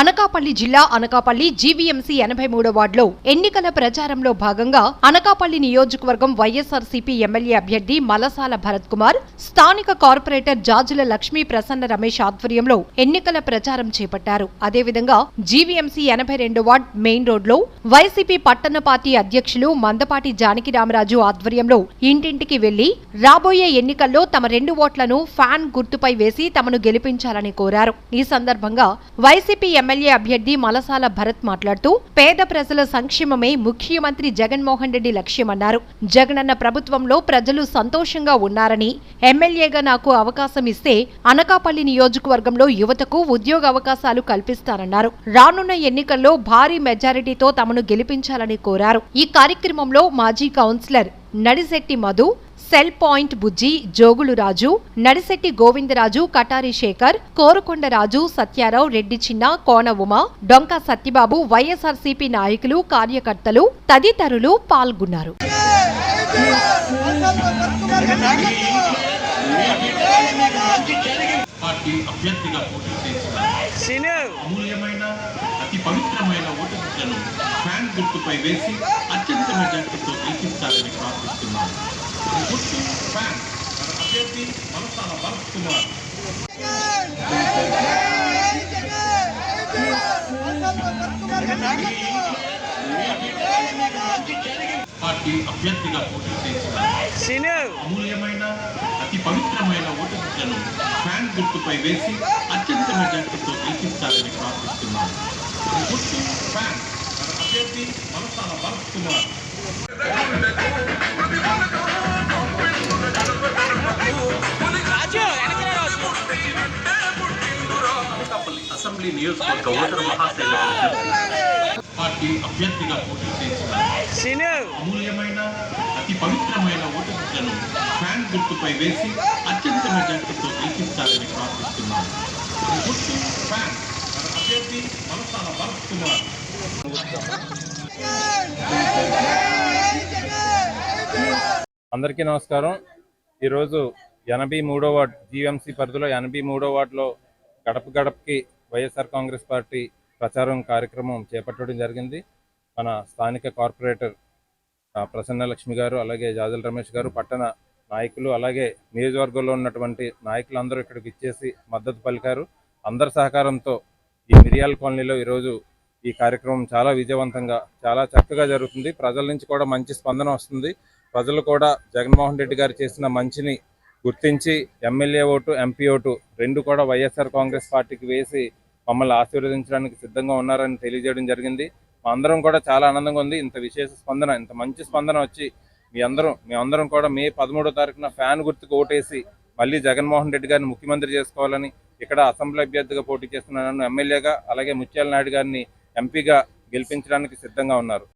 అనకాపల్లి జిల్లా అనకాపల్లి జీవీఎంసీ ఎనభై మూడో వార్డులో ఎన్నికల ప్రచారంలో భాగంగా అనకాపల్లి నియోజకవర్గం వైఎస్ఆర్సీపీ ఎమ్మెల్యే అభ్యర్థి మలసాల భరత్ కుమార్ స్థానిక కార్పొరేటర్ జాజుల లక్ష్మీ ప్రసన్న రమేష్ ఆధ్వర్యంలో ఎన్నికల ప్రచారం చేపట్టారు. అదేవిధంగా జీవీఎంసీ ఎనభై రెండు వార్డ్ మెయిన్ రోడ్లో వైసీపీ పట్టణ పార్టీ అధ్యక్షులు మందపాటి జానకి రామరాజు ఆధ్వర్యంలో ఇంటింటికి వెళ్ళి రాబోయే ఎన్నికల్లో తమ రెండు ఓట్లను ఫ్యాన్ గుర్తుపై వేసి తమను గెలిపించాలని కోరారు. ఈ సందర్భంగా వైసీపీ ఎమ్మెల్యే అభ్యర్థి మలసాల భరత్ మాట్లాడుతూ పేద ప్రజల సంక్షేమమే ముఖ్యమంత్రి జగన్మోహన్ రెడ్డి లక్ష్యమన్నారు. జగనన్న ప్రభుత్వంలో ప్రజలు సంతోషంగా ఉన్నారని ఎమ్మెల్యేగా నాకు అవకాశం ఇస్తే అనకాపల్లి నియోజకవర్గంలో యువతకు ఉద్యోగ అవకాశాలు కల్పిస్తానన్నారు. రానున్న ఎన్నికల్లో భారీ మెజారిటీతో తమను గెలిపించాలని కోరారు. ఈ కార్యక్రమంలో మాజీ councillor Nadisetti Madhu cell point Bujji Jogulu Raju Nadisetti Govindaraju Katari Sekhar Korukondaraju Satyarao Reddy Chinna Kona Uma డొంక సత్యబాబు వైఎస్ఆర్సీపీ నాయకులు కార్యకర్తలు తదితరులు పాల్గొన్నారు. పార్టీ అభ్యర్థిగా పోటీ చేసిన సీను అమూల్యమైన అతి పవిత్రమైన ఓటు ముద్రను ఫ్యాన్ గుర్తుపై వేసి అత్యంత మెజార్టీతో గెలిపిస్తారని ప్రార్థిస్తున్నాను. గుర్తు ఫ్యాన్ మన అభ్యర్థి మనసాల భరత్ కుమార్ పార్టీ అభ్యర్థిగా పోటీ చేసిన సీను అమూల్యమైన అతి పవిత్రమైన ఓటు ముద్రను ఫ్యాన్ గుర్తుపై వేసి అత్యంత మెజార్టీతో గెలిపిస్తారని ప్రార్థిస్తున్నాను. గుర్తు ఫ్యాన్ అభ్యర్థి మనసాల భరత్ కుమార్. అసెంబ్లీ నియోజకవర్గ ఓటర్. పార్టీ అభ్యర్థిగా పోటీ చేసిన సీను అమూల్యమైన అతి పవిత్రమైన ఓటు ముద్రను ఫ్యాన్ గుర్తుపై వేసి అత్యంత మెజార్టీతో గెలిపిస్తారని ప్రార్థిస్తున్నాను. ఈ గుర్తు ఫ్యాన్ మన అభ్యర్థి మనసాల భరత్ కుమార్. అందరికీ నమస్కారం. ఈరోజు ఎనభై మూడో వార్డ్ జీఎంసీ పరిధిలో ఎనభై మూడో వార్డులో గడప గడపకి వైఎస్ఆర్ కాంగ్రెస్ పార్టీ ప్రచారం కార్యక్రమం చేపట్టడం జరిగింది. మన స్థానిక కార్పొరేటర్ ప్రసన్న లక్ష్మి గారు అలాగే జాజల రమేష్ గారు పట్టణ నాయకులు అలాగే నియోజకవర్గంలో ఉన్నటువంటి నాయకులందరూ ఇక్కడికి ఇచ్చేసి మద్దతు పలికారు. అందరి సహకారంతో ఈ మిరియాల కాలనీలో ఈరోజు ఈ కార్యక్రమం చాలా విజయవంతంగా చాలా చక్కగా జరుగుతుంది. ప్రజల నుంచి కూడా మంచి స్పందన వస్తుంది. ప్రజలు కూడా జగన్మోహన్ రెడ్డి గారు చేసిన మంచిని గుర్తించి ఎమ్మెల్యే ఓటు ఎంపీ ఓటు రెండు కూడా వైఎస్ఆర్ కాంగ్రెస్ పార్టీకి వేసి మమ్మల్ని ఆశీర్వదించడానికి సిద్ధంగా ఉన్నారని తెలియజేయడం జరిగింది. మా అందరం కూడా చాలా ఆనందంగా ఉంది. ఇంత విశేష స్పందన ఇంత మంచి స్పందన వచ్చి మీ అందరం మీ అందరం కూడా మే పదమూడో తారీఖున ఫ్యాన్ గుర్తుకు ఓటేసి మళ్ళీ జగన్మోహన్ రెడ్డి గారిని ముఖ్యమంత్రి చేసుకోవాలని ఇక్కడ అసెంబ్లీ అభ్యర్థిగా పోటీ చేస్తున్న నన్ను ఎమ్మెల్యేగా అలాగే ముత్యాల నాయుడు గారిని ఎంపీగా గెలిపించడానికి సిద్ధంగా ఉన్నారు.